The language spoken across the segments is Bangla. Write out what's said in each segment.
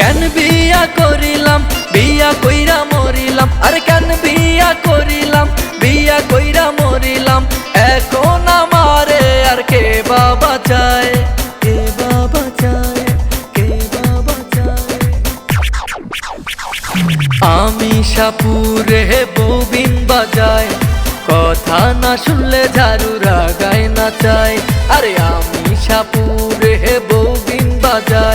কেন বিয়া করিলাম? বিয়া কইরা মরিলাম। আরে কেন বিয়া করিলাম? বিয়া কইরা মরিলাম। এখন আমারে আর কে বাবা চায়? কে বাবা কে বাবা চায়? আমি সাপুরে ববিন বাজায়। কথা না শুনলে ঝাড়ু রাগায় না চাই আরে আমি সাপুরে ববিন বাজায়।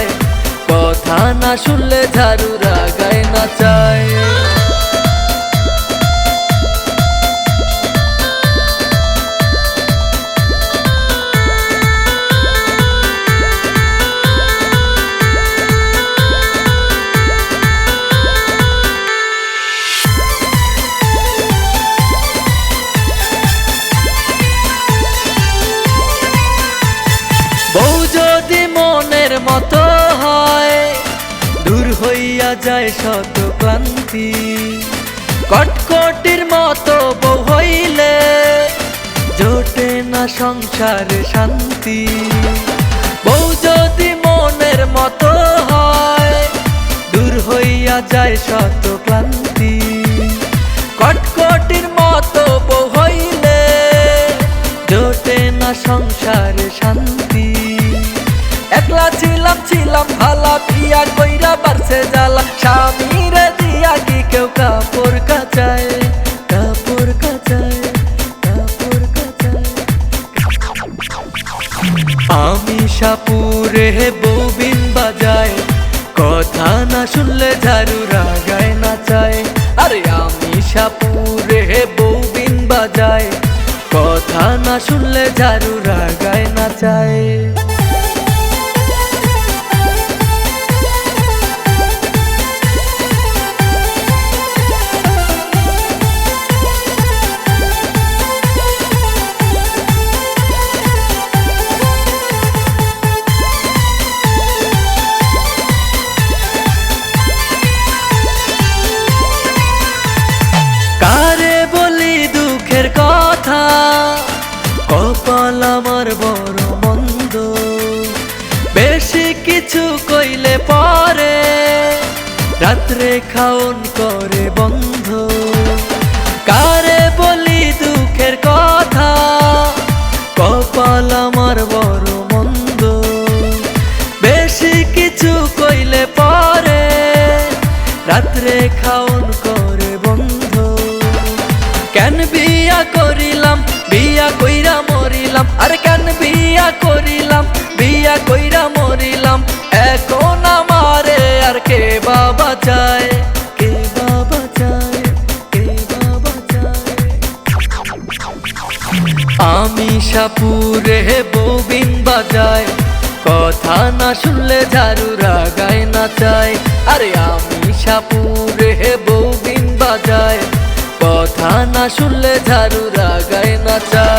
কথা না শুনলে ঝাড়ু রাগায় না চাই যায় শত ক্লান্তি। কটকটির মতো বউ হইলে জোটে না সংসারে শান্তি। বউ যদি মনের মতো হয়, দূর হইয়া যায় শত ক্লান্তি। কটকটির মতো বউ হইলে জোটে না সংসারে শান্তি। একলা ছিলাম ছিলাম ভালা আমি সাপুরে ববিন বাজায়। কথা না শুনলে ঝাড়ু রাগায় না চায়। আরে আমি সাপুরে ববিন বাজায়। কথা না শুনলে ঝাড়ু রাগায় না কপাল আমার বড় মন্দ। বেশি কিছু কইলে পরে রাত্রে খাওন করে বন্ধ। কারে বলি দুঃখের কথা? কপাল আমার বড় মন্দ। বেশি কিছু কইলে পরে রাত্রে খাওন করে বন্ধ। কেন বিয়া করিলাম? বিয়া কইরা মরিলাম, আরে কেন বিয়া করিলাম? বিয়া কইরা মরিলাম, এখন আমারে আর কে বাবা চায়? আমি সাপুরে ববিন বাজায়, কথা না শুনলে ঝাড়ু রাগায় না চাই আরে আমি সাপুরে ববিন বাজায়, কথা না শুনলে ঝাড়ু রাগায় না চায়।